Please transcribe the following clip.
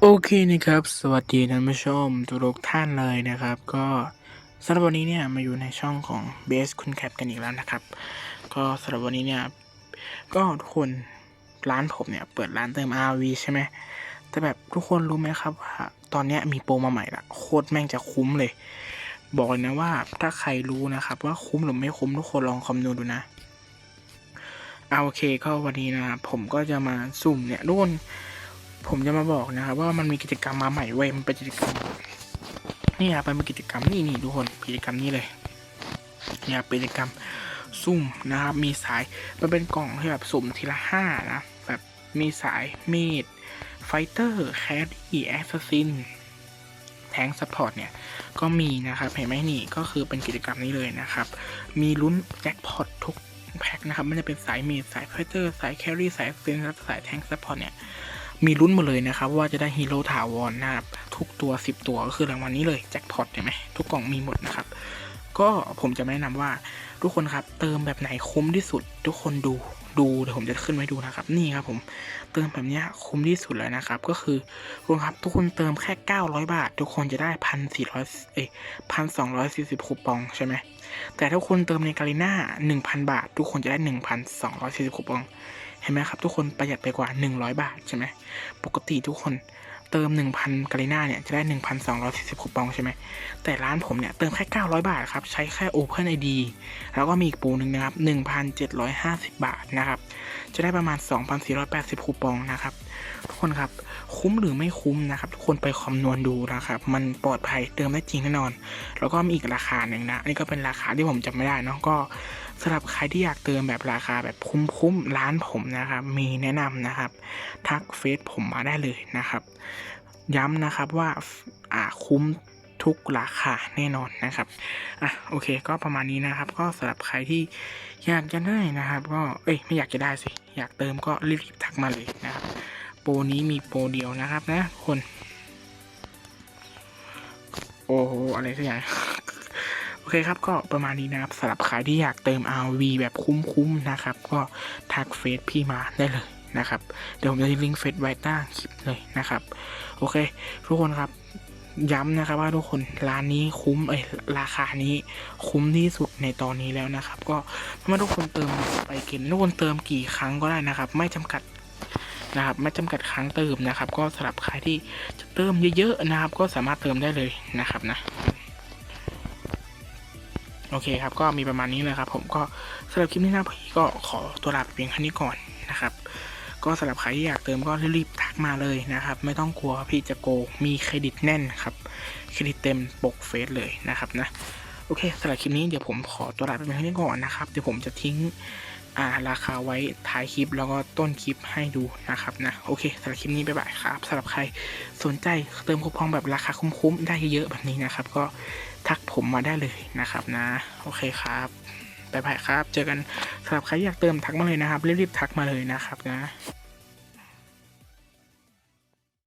โอเคนะครับ สวัสดีท่านผู้ชมทุกท่านเลยนะครับ ก็สำหรับวันนี้เนี่ยมาอยู่ในช่องของ b s คุณแคปกันอีกแล้วนะครับ ก็สำหรับวันนี้เนี่ยก็ทุกคนร้านผมเนี่ยเปิดร้านเติม RV ใช่ไหมแต่แบบทุกคนรู้ไหมครับว่าตอนนี้มีโปรมาใหม่ละโคตรแม่งจะคุ้มเลย บอกเลยนะว่าถ้าใครรู้นะครับ ว่าคุ้มหรือไม่คุ้มทุกคนลองคำนวณดูนะเอาโอเคก็วันนี้นะครับผมก็จะมาสุ่มเนี่ยทุกคน ผมจะมาบอกนะครับว่ามันมีกิจกรรมมาใหม่เว้ยมันเป็นกิจกรรมนี่ครับมันเป็นกิจกรรมนี่นี่ทุกคนกิจกรรมนี้เลยเนี่ยเป็นกิจกรรมซุ่มนะครับ มีสายมันเป็นกล่องที่แบบสุ่มทีละห้านะแบบมีสายมีดไฟเตอร์แคดดี้แอสซัสซินแทงซัพพอร์ตเนี่ย ก็มีนะครับ เห็นไหมนี่ก็คือเป็นกิจกรรมนี้เลยนะครับ มีลุ้นแจ็คพอตทุกแพ็คนะครับม่ว่าจะเป็นสายเมดสายไฟเตอร์สายแครี่สายเซนสายแทงซัพพอร์ตเนี่ย มีลุ้นหมดเลยนะครับ ว่าจะได้ฮีโร่ถาวรนะครับ ทุกตัว 10 ตัวก็คือรางวัลนี้เลยแจ็คพอตเห็นไหมทุกกล่องมีหมดนะครับ ก็ผมจะแนะนำว่าทุกคนครับ เติมแบบไหนคุ้มที่สุด ทุกคนดูดูเดี๋ยวผมจะขึ้นไว้ดูนะครับ นี่ครับผมเติมแบบนี้คุ้มที่สุดเลยนะครับ ก็คือทุกคนครับทุกคนเติมแค่ 900 บาท ทุกคนจะได้พันสี่ร้อยเอ้พันสองร้อยสี่สิบคูปองใช่ไหมแต่ถ้าคุณเติมในกาลิน่า1,000บาท ทุกคนจะได้1,240คูปองเห็นไหมครับ ทุกคนประหยัดไปกว่า 100 บาทใช่ไหมปกติทุกคน เติม 1,000กาลิน่าเนี่ยจะได้ 1,240คูปองใช่ไหมแต่ร้านผมเนี่ยเติมแค่ 900 บาทครับ ใช้แค่ Open ID แล้วก็มีอีกปูหนึ่งนะครับ 1,750 บาทนะครับ จะได้ประมาณ 2,480คูปองนะครับ ทุกคนครับ คุ้มหรือไม่คุ้มนะครับ ทุกคนไปคำนวณดูนะครับ มันปลอดภัยเติมได้จริงแน่นอน แล้วก็มีอีกราคาหนึ่งนะอันนี้ก็เป็นราคาที่ผมจำไม่ได้เนอะก็สำหรับใครที่อยากเติมแบบราคาแบบคุ้มๆร้านผมนะครับ มีแนะนำนะครับ ทักเฟซผมมาได้เลยนะครับ ย้ำนะครับว่าอ่าคุ้มทุกราคาแน่นอนนะครับ อะโอเคก็ประมาณนี้นะครับ ก็สำหรับใครที่อยากจะได้นะครับ ก็เอ้ยไม่อยากจะได้สิ อยากเติมก็รีบๆทักมาเลยนะครับ โปรนี้มีโปรเดียวนะครับนะคน โอ้โห อะไรสักอย่างโอเคครับ ก็ประมาณนี้นะครับสำหรับใครที่อยากเติม RV แบบคุ้มๆนะครับ ก็ทักเฟซพี่มาได้เลยนะครับ เดี๋ยวผมจะลิงก์เฟซไว้ใต้คลิปเลยนะครับ โอเค ทุกคนครับย้ำนะครับว่าทุกคนร้านนี้คุ้มเอ้ยราคานี้คุ้มที่สุดในตอนนี้แล้วนะครับ ก็ไม่ว่าทุกคนเติมไปกินทุกคนเติมกี่ครั้งก็ได้นะครับ ไม่จำกัด นะครับไม่จำกัดครั้งเติมนะครับ ก็สำหรับใครที่จะเติมเยอะๆนะครับ ก็สามารถเติมได้เลยนะครับนะโอเคครับ ก็มีประมาณนี้เลยครับ ผมก็สำหรับคลิปนี้นะพี่ก็ขอตัวลาไปเพียงเท่นี้ก่อนนะครับ ก็สำหรับใครที่อยากเติมก็รีบๆทักมาเลยนะครับ ไม่ต้องกลัวพี่จะโกมีเครดิตแน่นครับเครดิตเต็มปกเฟซเลยนะครับนะโอเคสำหรับคลิปนี้เดี๋ยวผมขอตัวลาไปเพียงเท่นี้ก่อนนะครับเดี๋ยวผมจะทิ้ง อ่าราคาไว้ท้ายคลิปแล้วก็ต้นคลิปให้ดูนะครับนะโอเคสำหรับคลิปนี้บ๊ายบายครับสำหรับใครสนใจเติมคูปองแบบราคาคุ้มๆได้เยอะๆแบบนี้นะครับ ก็ทักผมมาได้เลยนะครับนะ โอเคครับบ๊ายบายครับ เจอกันสำหรับใครอยากเติมทักมาเลยนะครับรีบๆทักมาเลยนะครับนะ